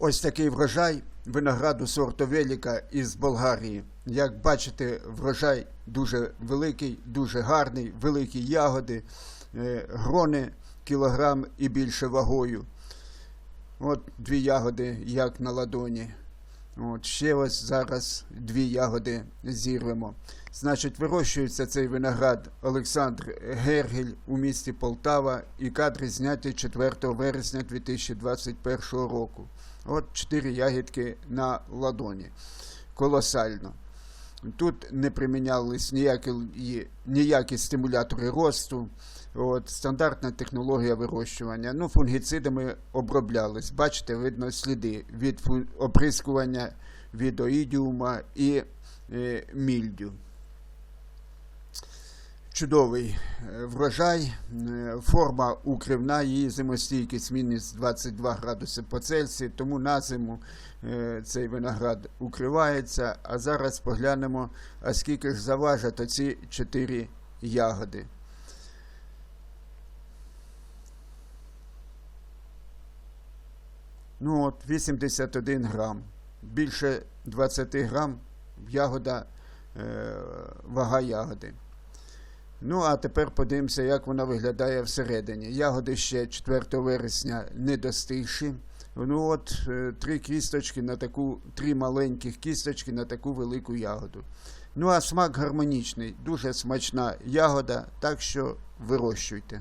Ось такий врожай винограду сорту Веліка із Болгарії. Як бачите, врожай дуже великий, дуже гарний, великі ягоди, е, грони кілограм і більше вагою. От дві ягоди, як на ладоні. От ще ось зараз дві ягоди зірвемо. Значить, вирощується цей виноград Олександр Гергель у місті Полтава і кадри зняті 4 вересня 2021 року. От чотири ягідки на ладоні. Колосально. Тут не примінялись ніякі, ніякі стимулятори росту. От, стандартна технологія вирощування. Ну, фунгіцидами оброблялись. Бачите, видно сліди від оприскування від оїдіума і е, мільдю. Чудовий е, врожай, е, форма укривна, її зимостійкість мінус 22 градуси по Цельсію, тому на зиму е, цей виноград укривається. А зараз поглянемо, а скільки ж заважать оці чотири ягоди. Ну от 81 грам. Більше 20 грам ягода, е, вага ягоди. Ну, а тепер подивимося, як вона виглядає всередині. Ягоди ще 4 вересня не достигші. Ну от е, три кісточки на таку, три маленьких кісточки на таку велику ягоду. Ну а смак гармонічний, дуже смачна ягода, так що вирощуйте.